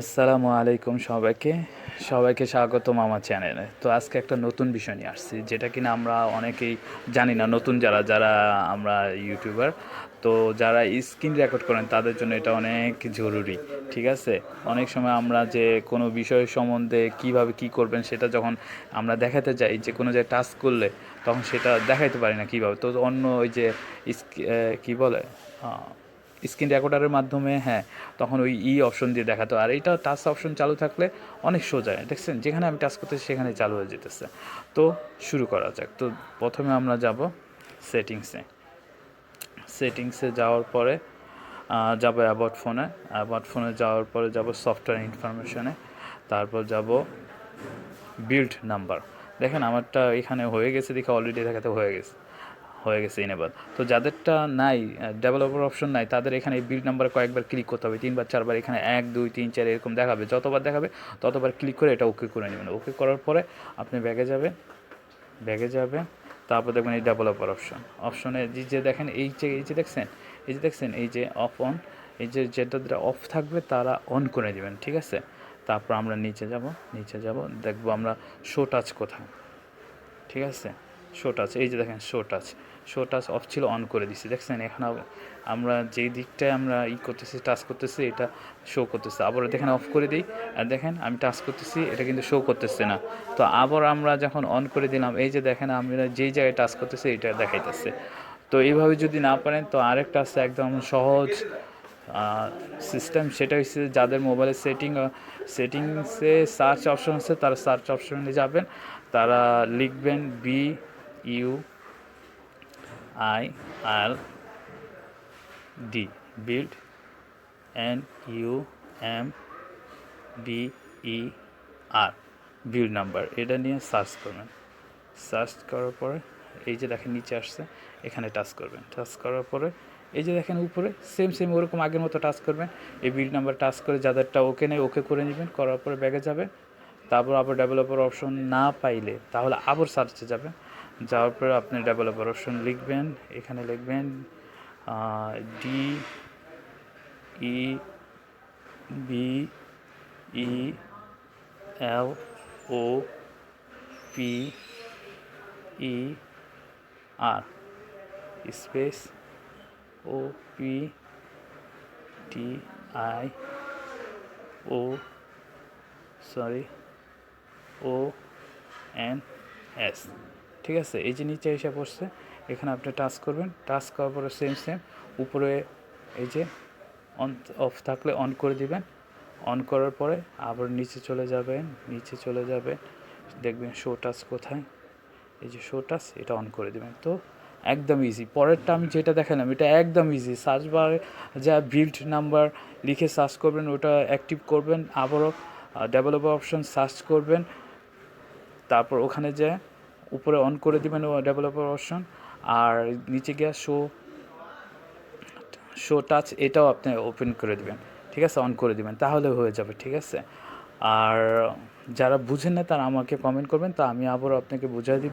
আসসালামু আলাইকুম সবাইকে। সবাইকে স্বাগতম আমার চ্যানেলে। তো আজকে একটা নতুন বিষয় নিয়ে আসছি, যেটা কিনা আমরা অনেকেই জানি না, নতুন যারা যারা আমরা ইউটিউবার, তো যারা স্ক্রিন রেকর্ড করেন, তাদের জন্য এটা অনেক জরুরি, ঠিক আছে? অনেক সময় আমরা যে কোনো বিষয় সম্বন্ধে কীভাবে কি করবেন, সেটা যখন আমরা দেখাতে যাই, যে কোনো জায়গায় টাচ করলে, তখন সেটা দেখাইতে পারি না কীভাবে। তো অন্য ওই যে কি বলে? স্ক্রিন রেকর্ডারের মাধ্যমে হ্যাঁ তখন ওই ই অপশন দিয়ে দেখাতো। আর এইটা টাচ অপশন চালু থাকলে অনেক সোজা। দেখছেন? যেখানে আমি টাচ করতেছি, সেখানে চালু হয়ে যেতেছে। তো শুরু করা যাক। তো প্রথমে আমরা যাব সেটিংসে সেটিংসে যাওয়ার পরে যাব অ্যাবাউট ফোনে অ্যাবাউট ফোনে যাওয়ার পরে যাব সফটওয়্যার ইনফরমেশনে তারপর যাব বিল্ড নাম্বার দেখেন, আমারটা এখানে হয়ে গেছে দেখে অলরেডি দেখাতে হয়ে গেছে। হয়ে গেছে ইনেবল তো যাদেরটা নাই ডেভেলপার অপশন নাই, তাদের এখানে বিল্ড নাম্বার কয়েকবার ক্লিক করতে হবে। তিনবার, চারবার, এখানে এক, দুই, তিন, চার এরকম দেখাবে। যতবার দেখাবে, ততবার ক্লিক করে এটা ওকে করে নেবেন। ওকে করার পরে আপনি ব্যাগে যাবেন ব্যাগে যাবে তারপর দেখবেন এই ডেভেলপার অপশন অপশনে যে যে দেখেন, এই যে এই যে দেখছেন, এই যে দেখছেন, এই যে অফ অন এই যে যেটা অফ থাকবে, তারা অন করে দিবেন ঠিক আছে? তারপর আমরা নিচে যাব নিচে যাব, দেখব আমরা শো টাচ কোথায়, ঠিক আছে? শো টাচ এই যে দেখেন show touch show touch off ছিল অন করে দিছি। দেখছেন, এখানে আমরা যেই দিকটায় আমরা ই করতেছি টাচ করতেছি, এটা শো করতেছে। আবার দেখেন অফ করে দিই, আর দেখেন আমি টাচ করতেছি, এটা কিন্তু শো করতেছে না। তো আবার আমরা যখন অন করে দিলাম, এই যে দেখেন আমরা যেই জায়গায় টাচ করতেছি, এটা দেখাইতেছে। তো এইভাবে যদি না পারেন, তো আরেকটা আছে একদম সহজ সিস্টেম সেটা হচ্ছে যাদের মোবাইলের সেটিং সেটিংসে সার্চ অপশন আছে, তারা সার্চ অপশনে যাবেন, তারা লিখবেন B U I R D, build N U M B E R, build number, এটা নিয়ে সার্চ করবেন। সার্চ করার পরে এই যে দেখেন নিচে আসছে, এখানে টাচ করবেন। টাচ করার পরে এই যে দেখেন উপরে, সেম সেম ওরকম আগের মতো টাচ করবেন। এই বিল নাম্বার টাচ করে যাদেরটা ওকে নেই ওকে করে নেবেন, করার পরে ব্যাগে যাবেন। তারপর আবার ডেভেলপার অপশন না পাইলে তাহলে আবার সার্চে যাবেন। যাওয়ার পরে আপনি ডেভেলপার অপশন লিখবেন, এখানে লিখবেন D E B E L O P E R space O P T I O sorry O N S ঠিক আছে? এই যে নিচে এসে পড়ছে এখানে আপনি টাচ করবেন। টাচ করার পরে সেম সেম উপরে এই যে অন অফ থাকলে অন করে দিবেন। অন করার পরে আবার নিচে চলে যাবেন, নিচে চলে যাবে দেখবেন শো টাচ কোথায়? এই যে শো টাচ এটা অন করে দেবেন। তো একদম ইজি পরেরটা আমি যেটা দেখালাম, এটা একদম ইজি সার্চ বারে যা বিল্ড নাম্বার লিখে সার্চ করবেন, ওটা অ্যাক্টিভ করবেন। আবারও ডেভেলপার অপশন সার্চ করবেন। তারপর ওখানে যে উপরে অন করে দিবেন ও ডেভেলপার অপশন আর নিচে গিয়ে শো শো টাচ এটাও আপনি ওপেন করে দিবেন, ঠিক আছে? অন করে দিবেন, তাহলে হয়ে যাবে, ঠিক আছে? আর যারা বুঝেন না তারা আমাকে কমেন্ট করবেন, তা আমি আবার আপনাকে বুঝাই দিব।